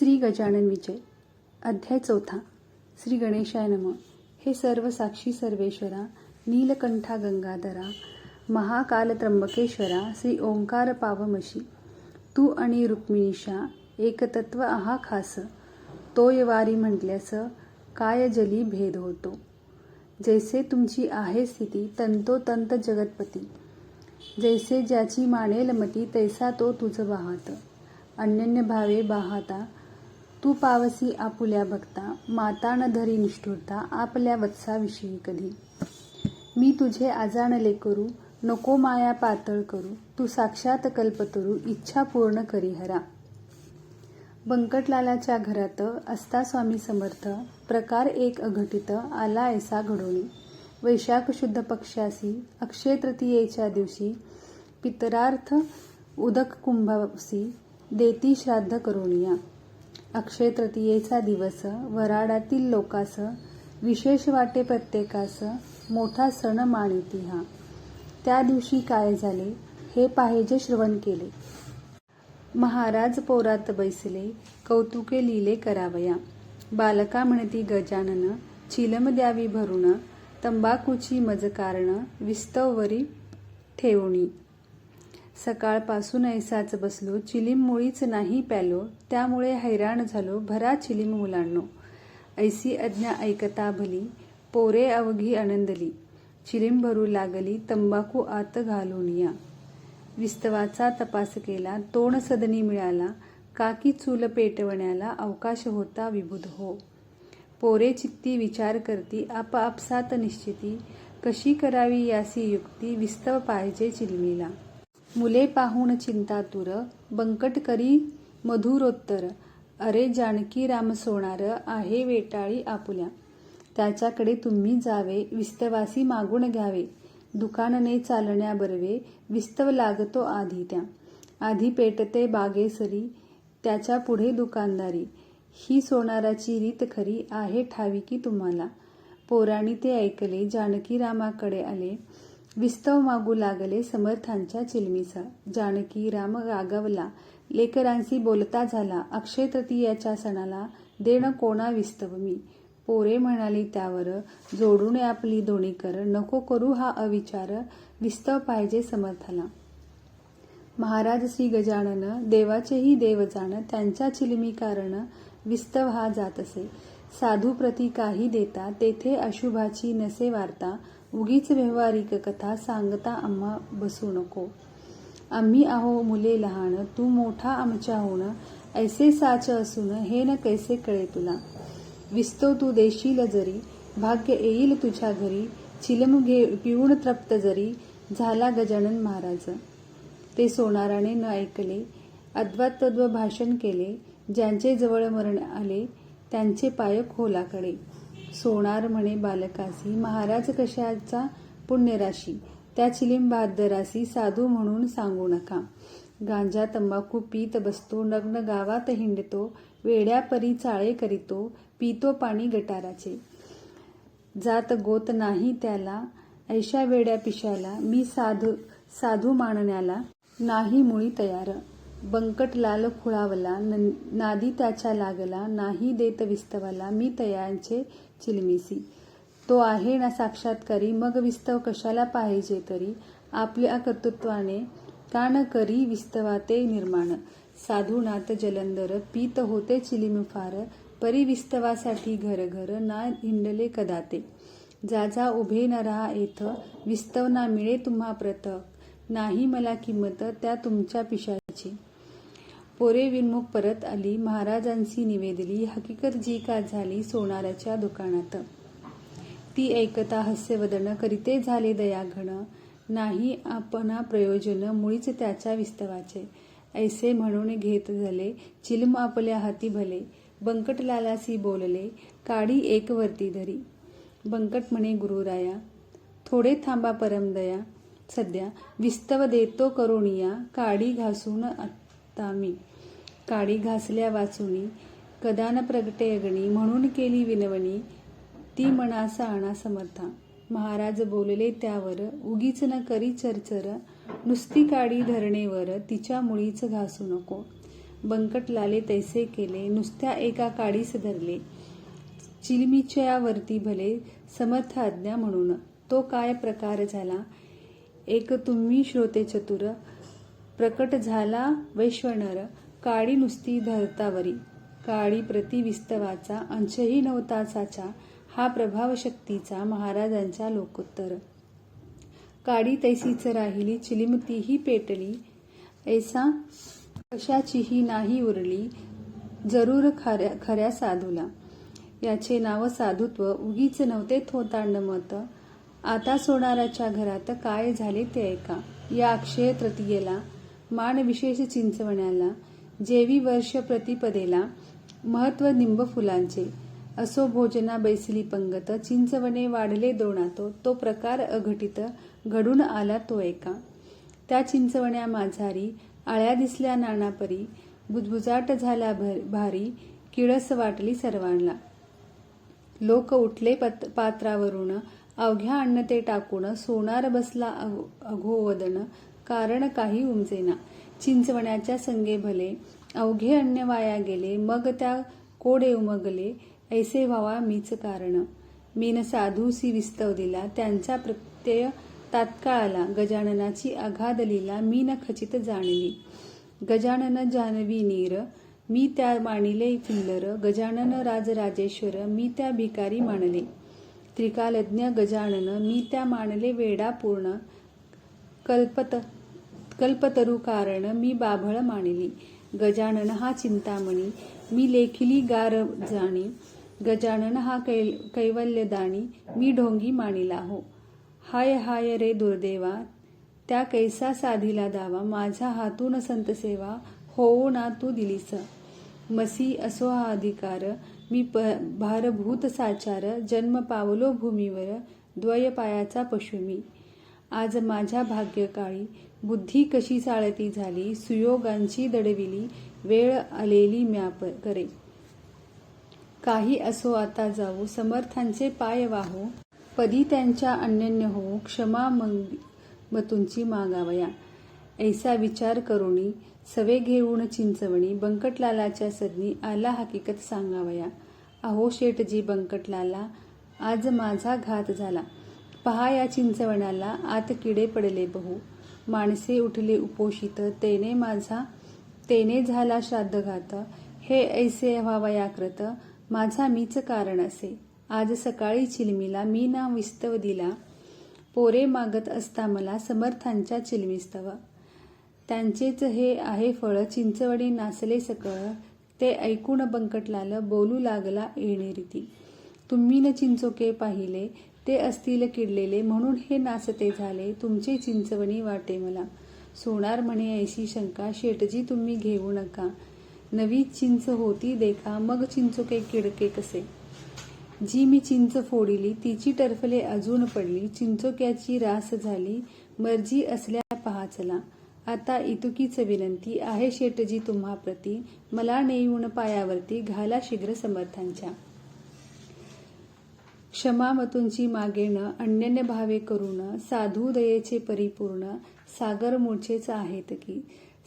श्री गजानन विजय अध्याय चौथा श्री गणेशाय नम. हे सर्व साक्षी सर्वेश्वरा नीलकंठा गंगाधरा महाकाल त्र्यंबकेश्वरा श्री ओंकार पावमशी तू आणि रुक्मिणीशा एकतत्व आहा खास. तोयवारी म्हटल्यास काय जली भेद होतो? जैसे तुमची आहे स्थिती तंतोतंत जगतपती. जैसे ज्याची मानेल मती तैसा तो तुझं वाहत. अन्यन्य भावे बाहाता तू पावसी आपुल्या भक्ता माता न धरी निष्ठुरता आपल्या वत्साविषयी कधी. मी तुझे आजाणले करू नको माया पातळ करू तू साक्षात कल्पतरू इच्छा पूर्ण करी हरा. बंकटलालाच्या घरात असता स्वामी समर्थ प्रकार एक अघटित आला ऐसा घडोनी वैशाख शुद्ध पक्षासी अक्षय तृतीयेच्या दिवशी पितरार्थ उदक कुंभासी देती श्राद्ध करुणिया. अक्षय तृतीयेचा दिवस वराडातील लोकास विशेष वाटे प्रत्येकास मोठा सण मानिती हा. त्या दिवशी काय झाले हे पाहिजे श्रवण केले. महाराज पोरात बैसले कौतुके लिले करावया. बालका म्हणती गजानन चिलम द्यावी भरून तंबाखूची मज कारण विस्तववरी ठेवणी. सकाळपासून ऐसाच बसलो. चिलीम मुळीच नाही प्यालो त्यामुळे हैराण झालो. भरा चिलीम मुलांनो. ऐसी अज्ञा ऐकता भली पोरे अवघी आनंदली. चिलीम भरू लागली तंबाखू आत घालूनिया विस्तवाचा तपास केला तोंड सदनी मिळाला. काकी चूल पेटवण्याला अवकाश होता विबुध हो. पोरे चित्ती विचार करती आपापसात निश्चिती. कशी करावी यासी युक्ती विस्तव पाहिजे चिलमीला. मुले पाहून चिंतातुर बंकट करी मधुरोत्तर अरे जानकी राम सोनार आहे वेटाळी आपुल्या. त्याच्याकडे तुम्ही जावे विस्तवासी मागून घ्यावे. दुकानने चालण्याबरवे विस्तव लागतो आधी त्या. आधी पेटते बागेसरी त्याच्या पुढे दुकानदारी. ही सोनाराची रीत खरी आहे ठावी की तुम्हाला. पोराणी ते ऐकले जानकी रामाकडे आले. विस्तव मागू लागले समर्थांच्या चिलमीचा. जानकी राम गागवला लेकरांशी बोलता झाला. अक्षय तृतीयाच्या सणाला देण कोणा विस्तव मी? पोरे म्हणाली त्यावर जोडून आपली दोणी कर. नको करू हा अविचार. विस्तव पाहिजे समर्थाला. महाराज श्री गजानन देवाचेही देव जाण. त्यांच्या चिलमी कारण विस्तव हा जात असे. साधू प्रती काही देता तेथे अशुभाची नसे वार्ता. उगीच व्यवहारिक कथा सांगता आम्हा बसू नको. आम्ही आहो मुले लहान तू मोठा आमच्या होणं ऐसे साच असून हे न कैसे कळे तुला. विस्तो तू देशील जरी भाग्य येईल तुझ्या घरी चिलम घे पिऊन तृप्त जरी झाला गजानन महाराज. ते सोनाराने न ऐकले अद्वैतत्व भाषण केले ज्यांचे जवळ मरण आले त्यांचे पाय खोलाकडे सोनार म्हणे बालकासी महाराज कशाचा पुण्यराशी? त्या चिलीम बहादरासी साधू म्हणून सांगू नका. गांजा तंबाखू पीत बसतो नग्न गावात हिंडतो वेड्या परी चाळे करीतो पितो पाणी गटाराचे. जात गोत नाही त्याला ऐशा वेड्या पिशाला मी साधू साधू मानण्याला नाही मुळी तयार. बंकट लाल खुळावला नादी त्याच्या लागला नाही देत विस्तवाला मी तयांचे चिलमिसी. तो आहे ना साक्षात्कारी मग विस्तव कशाला पाहिजे तरी? आपल्या कर्तृत्वाने का न करी विस्तवाते निर्माण. साधुनाथ जलंधर पीत होते चिलिम फार परी विस्तवासाठी घर घर ना हिंडले कदाते. जा जा उभे न राहा येथ विस्तव ना मिळे तुम्हा प्रत. नाही मला किंमत त्या तुमच्या पिशाची. पोरे विनमुख परत आली महाराजांशी निवेदली हकीकत जी का झाली सोनाराच्या दुकानात. ती ऐकता हास्यवदन करीते झाले दयाघन नाही आपणा प्रयोजन मुळीच त्याच्या विस्तवाचे. ऐसे म्हणून घेत झाले चिलम आपल्या हाती भले. बंकटलालासी बोलले काडी एक वरती धरी. बंकट म्हणे गुरुराया थोडे थांबा परमदया सध्या विस्तव देतो करुणिया काडी घासून आता मी. काडी घासल्या वाचुनी कदान प्रगटे अग्नी म्हणून केली विनवणी ती मनासा आणा समर्था. महाराज बोलले त्यावर उगीच न करी चरचर नुसती काडी धरणेवर तिच्या मुळीच घासू नको. बंकटलाले तैसे केले नुसत्या एका काडीस धरले. चिलमीच्या वरती भले समर्थ आज्ञा म्हणून तो काय प्रकार झाला? एक तुम्ही श्रोते चतुर प्रकट झाला वैश्वनर काळी नुसती धरतावरी काळी प्रति विस्तवाचा अंशही नवतासाचा हा प्रभावशक्तीचा महाराजांच्या लोकोत्तर. काडी तैसीच राहिली चिलिमतीही पेटली ऐसा कशाचीही नाही उरली जरूर खऱ्या खऱ्या साधूला. याचे नाव साधुत्व उगीच नव्हते थोतांड मत. आता सोनाराच्या घरात काय झाले ते ऐका. या अक्षय तृतीयेला मान विशेष चिंचवण्याला जेवी वर्ष प्रतिपदेला महत्त्व निंब फुलांचे. असो भोजना बैसली पंगत चिंचवणे वाढले दोणातो तो प्रकार अघटित घडून आला तो एका. त्या चिंचवण्या माझारी आळ्या दिसल्या नानापरी बुजबुजाट झाला भारी किळस वाटली सर्वांना. लोक उठले पत पात्रावरून अवघ्या अन्न ते टाकून सोनार बसला अघो अघोवदन कारण काही उमजेना. चिंचवण्याच्या संगे भले अवघे अन्न वाया गेले मग त्या कोडे उमगले ऐसे व्हावा मीच कारण. मीन साधूसी विस्तव दिला त्यांचा प्रत्यय तात्काळाला गजाननाची अगाध लिला मी खचित जाणली. गजानन जानवी नीर मी त्या मानिले फिल्लर गजानन राजराजेश्वर मी त्या भिकारी मानले. त्रिकालज्ञ गजानन मी त्या मानले वेडा पूर्ण कल्पत कल्पतरू कारण मी बाभळ मानिली. गजानन हा चिंतामणी मी लेखिली गार जाणी. गजानन हा कै कैवल्यदानी मी ढोंगी मानिला हो. हाय हाय रे दुर्देवा त्या कैसा साधीला दावा माझा हातून संत सेवा होवो ना तू दिलीस. मसी असो हा अधिकार मी प भारभूत साचार जन्म पावलो भूमीवर द्वय पायाचा पशु मी. आज माझ्या भाग्यकाळी बुद्धी कशी चाळती झाली सुयोगांची दडविली वेळ आलेली म्याप करे. काही असो आता जाऊ समर्थांचे पाय वाहो पदी त्यांच्या अन्यन्य हो क्षमा मंग मतुंची मागावया. ऐसा विचार करुणी सवे घेऊन चिंचवणी बंकटलालाच्या सदनी आला हकीकत सांगावया. अहो शेठजी बंकटलाला आज माझा घात झाला. पहा या चिंचवण्याला आत किडे पडले बहु. माणसे उठले उपोषित तेने माझा तेने झाला श्राद्धघात. हे ऐसे व्हावयाकृत माझा मीच कारण असे. आज सकाळी चिलमीला मी ना विस्तव दिला. पोरे मागत असता मला समर्थांच्या चिलमिस्तव. त्यांचेच हे आहे फळ चिंचवडी नाचले सकळ. ते ऐकून बंकटलाल बोलू लागला येणेरीती तुम्ही न चिंचोके पाहिले ते असतील किडलेले म्हणून हे नाचते झाले. तुमचे चिंचवणी वाटे मला. सोनार म्हणे ऐशी शंका शेटजी तुम्ही घेऊ नका. नवी चिंच होती देखा मग चिंचोके किडके कसे? जी मी चिंच फोडिली तिची टर्फले अजून पडली. चिंचोक्याची रास झाली मर्जी असल्या पहा चला आता इतुकीच विनंती आहे शेटजी तुम्हा प्रती मला नेऊन पायावरती घाला शीघ्र समर्थांच्या. क्षमामतूंची मागेण अन्यन्य भावे करून साधू दयेचे परिपूर्ण सागर मूळचेच आहेत की.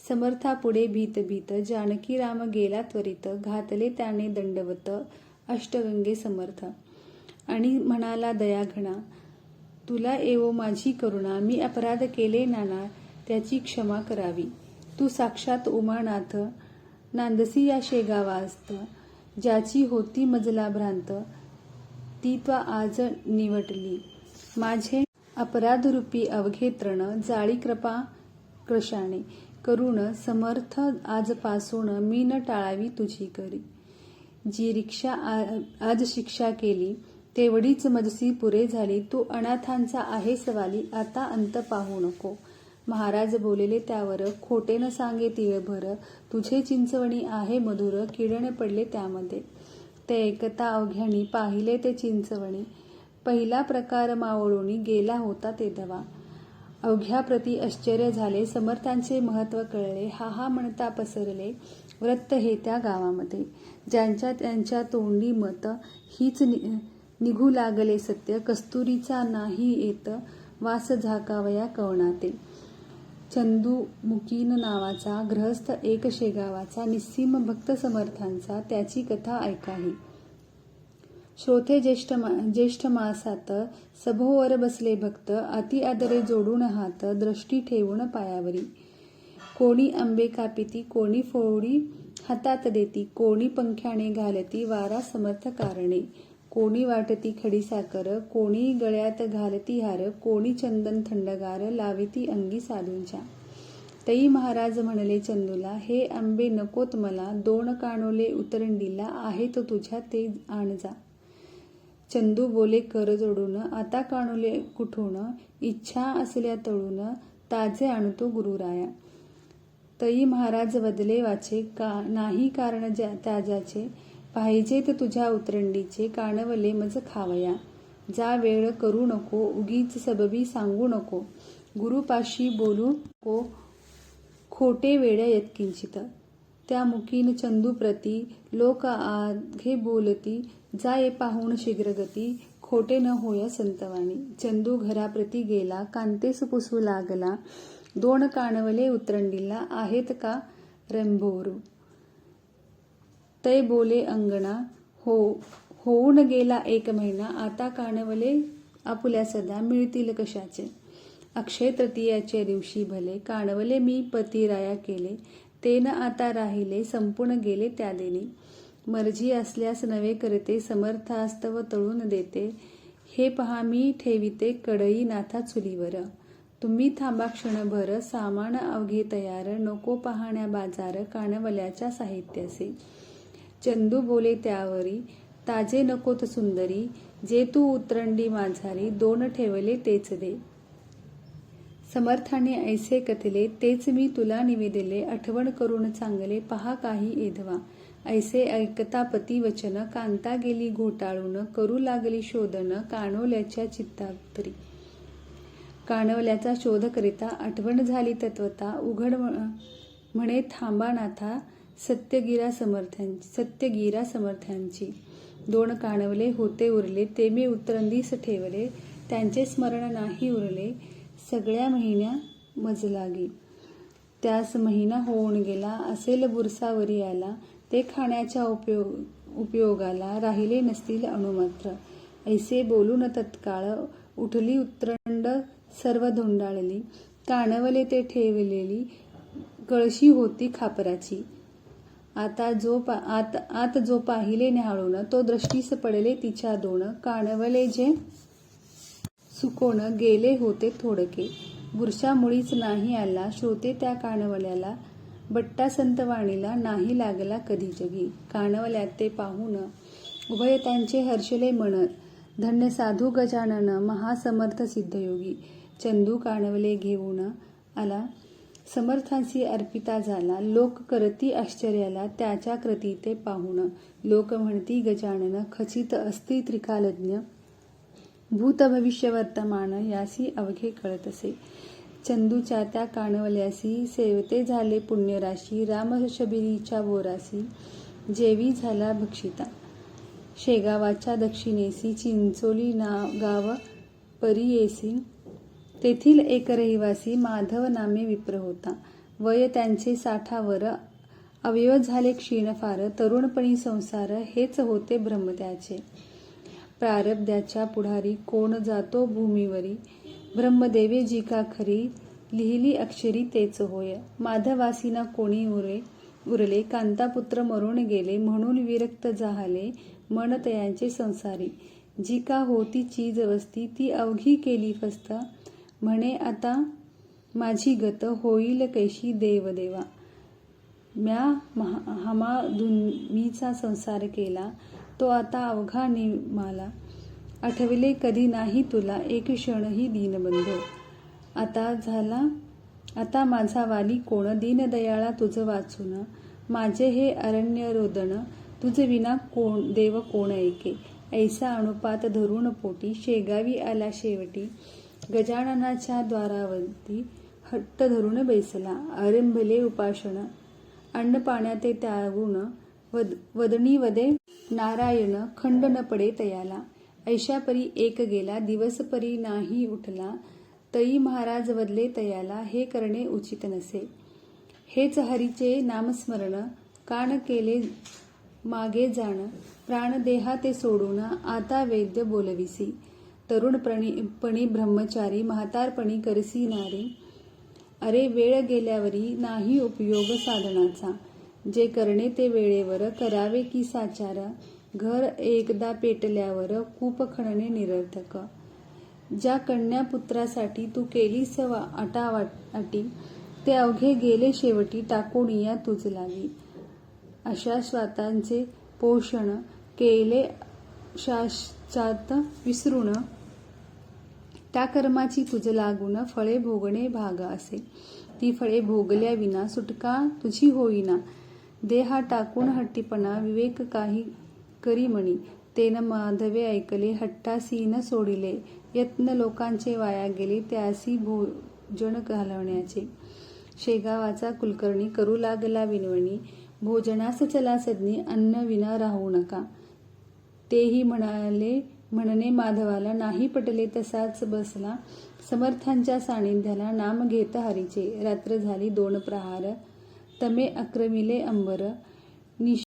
समर्था पुढे भीत भीत जानकी राम गेला त्वरित घातले त्याने दंडवत अष्टगंगे समर्थ. आणि म्हणाला दयाघणा तुला एवो माझी करुणा मी अपराध केले नाना त्याची क्षमा करावी. तू साक्षात उमानाथ नांदसी या शेगावास्त ज्याची होती मजला भ्रांत ती त्वा आज निवटली. माझे अपराधरूपी अवघे तृण जाळी कृपा कृशाने. करुण समर्थ आजपासून मी न टाळावी तुझी करी. जी रिक्षा आ- आज शिक्षा केली तेवढीच मजसी पुरे झाली. तू अनाथांचा आहे सवाली आता अंत पाहू नको. महाराज बोलेले त्यावर खोटे न सांगे तिळभर तुझे चिंचवणी आहे मधुर किरण पडले त्यामध्ये. ते एकता अवघ्यानी पाहिले ते चिंचवणे. पहिला प्रकार मावळून गेला होता ते दवा. अवघ्याप्रती आश्चर्य झाले समर्थांचे महत्त्व कळले हा हा म्हणता पसरले व्रत हे त्या गावामध्ये. ज्यांच्या त्यांच्या तोंडी मत हीच नि- निघू लागले सत्य कस्तुरीचा नाही येत वास झाकावया कवणाते. चंदूमुकीन नावाचा गृहस्थ एक शेगावाचा निस्सीम भक्त समर्थांचा त्याची कथा ऐकाही. श्रोते ज्येष्ठ मा ज्येष्ठ मासात सभोवर बसले भक्त अति आदरे जोडून हात दृष्टी ठेवून पायावरी. कोणी आंबे कापिती कोणी फोडी हातात देती कोणी पंख्याने घालती वारा समर्थ कारणे. कोणी वाटती खडीसाकर कोणी गळ्यात घालती हार कोणी चंदन थंडगार लाविती अंगी साधूंच्या तई महाराज म्हणले चंदूला हे आंबे नकोत मला दोन कानोले उतरंडीला आहे तो तुझ्या ते आण जा चंदू बोले कर जोडून आता कानोले कुठून इच्छा असल्या तळून ताजे आणतो गुरुराया. तई महाराज बदले वाचे का नाही कारण ज्या त्याजाचे पाहिजेत तुझ्या उतरंडीचे कानवले मज खावया. जा वेळ करू नको उगीच सबबी सांगू नको. गुरुपाशी बोलू नको खोटे वेड्या यत्किंचित त्या मुकीन चंदूप्रती लोक आघे बोलती जाय पाहून शीघ्रगती खोटे न होय संतवाणी. चंदू घराप्रती गेला कांतेस पुसू लागला. दोन कानवले उतरंडीला आहेत का रंभोरू? तै बोले अंगणा हो होऊन गेला एक महिना आता कानवले आपुल्या सदा मिळतील कशाचे? अक्षय तृतीयाच्या दिवशी भले कानवले मी पतिराया केले ते न आता राहिले संपूर्ण गेले त्या देणी मर्जी असल्यास नवे करते समर्थास्तव तळून देते. हे पहा मी ठेविते कडई नाथा चुलीवर. तुम्ही थांबा क्षणभर सामान अवघे तयार नको पाहण्या बाजार कानवल्याच्या साहित्याचे. चंदू बोले त्यावरी ताजे नकोत सुंदरी जे तू उतरंडी माझारी दोन ठेवले तेच दे. समर्थाने ऐसे कथले तेच मी तुला निवेदिले आठवण करून चांगले पहा काही एधवा. ऐसे ऐकता पती वचन कांता गेली घोटाळून करू लागली शोधन काणवल्याच्या चित्तातरी काणवल्याचा शोध करिता आठवण झाली तत्वता उघड म्ह- म्हणे थांबा नाथा सत्यगिरा समर्थ्यांची सत्यगिरा समर्थ्यांची दोन काणवले होते उरले ते मी उतरंदीस ठेवले त्यांचे स्मरण नाही उरले सगळ्या महिन्या मजलागी. त्यास महिना होऊन गेला असेल बुरसावरी आला ते खाण्याच्या उपयोग उपयोगाला राहिले नसतील अणुमात्र ऐसे बोलून तत्काळ उठली उतरंड सर्व धोंडाळली काणवले ते ठेवलेली कळशी होती खापराची. आता जो पा आत आत जो पाहिले न्याहाळून तो दृष्टीस पडले तिच्या दोन काणवले जे सुकोण गेले होते थोडके. बुरशामुळीच नाही आला श्रोते त्या काणवल्याला बट्टा संतवाणीला नाही लागला कधी जगी. काणवल्यात ते पाहून उभय त्यांचे हर्षले मन धन्य साधू गजानन महासमर्थ सिद्धयोगी. चंदू काणवले घेऊन आला. समर्थांशी अर्पिता झाला. लोक करती आश्चर्याला त्याच्या कृती ते पाहून. लोक म्हणती गजानन खचित अस्ति त्रिकालज्ञ भूत भविष्य वर्तमान यासी अवघे कळत असे. चंदूच्या त्या काणवल्यासी सेवते झाले पुण्यराशी रामशबिरीच्या बोरासी जेवी झाला भक्षिता. शेगावाच्या दक्षिणेसी चिंचोली नाव गाव परियेसी तेथील एक रहिवासी माधव नामे विप्र होता. वय त्यांचे साठावर. अवयव झाले क्षीण फार तरुणपणी संसार हेच होते ब्रह्म त्याचे पुढारी कोण जातो भूमीवरी? ब्रह्मदेवे जी का खरी? लिहिली अक्षरी तेच होय. माधवासीना कोणी उरे उरले? कांतापुत्र मरून गेले म्हणून विरक्त झाले मन तयांचे संसारी. जी का होती चीज वस्ती ती अवघी केली फस्त. म्हणे आता माझी गत होईल कैशी देवदेवा? म्या महा हमा दुन्मीचा संसार केला तो आता अवघा निमाला. आठवले कधी नाही तुला एक क्षणही दीनबंधू. आता झाला आता माझा वाली कोण? दीनदयाळा तुझं वाचून. माझे हे अरण्य रोदन तुझे विना कोण देव कोण ऐके? ऐसा अनुपात धरून पोटी शेगावी आला शेवटी. गजाननाच्या द्वारावरती हट्ट धरून बैसला. आरंभले उपासन. अन्न पाण्याते त्यागुण वद वदनी वदे नारायण खंड न पडे तयाला. ऐशापरी एक गेला दिवस परी नाही उठला तई महाराज वदले तयाला हे करणे उचित नसे. हेच हरीचे नामस्मरण कान केले मागे जाण प्राणदेहा ते सोडून आता वैद्य बोलविसी. तरुणपणी पणी ब्रह्मचारी म्हातारपणी करसी अरे वेळ गेल्यावरी नाही उपयोग साधनाचा. जे करणे ते वेळेवर करावे की साचार. घर एकदा पेटल्यावर कूप खणणे निरर्थक. ज्या कन्यापुत्रासाठी तू केलीस वा आटावाटी ते अवघे गेले शेवटी टाकून या तुझ लागी अशा स्वातांचे पोषण केले शास शाश्चात विसरून त्या कर्माची तुझ लागून फळे भोगणे भाग असे. ती फळे भोगल्या विना सुटका तुझी होईना. देहा टाकून हट्टीपणा विवेक काही करी म्हणी. तेन माधवे ऐकले हट्टासी न सोडिले. यत्न लोकांचे वाया गेले त्यासी भोजन घालवण्याचे. शेगावाचा कुलकर्णी करू लागला विनवणी. भोजनास चला सज्ञी अन्न विना राहू नका. तेही म्हणाले म्हणणे माधवाला नाही पटले तसाच बसला. समर्थांच्या सानिध्याला नाम घेत हरीचे. रात्र झाली दोन प्रहार. तमे अक्रमिले अंबर. निश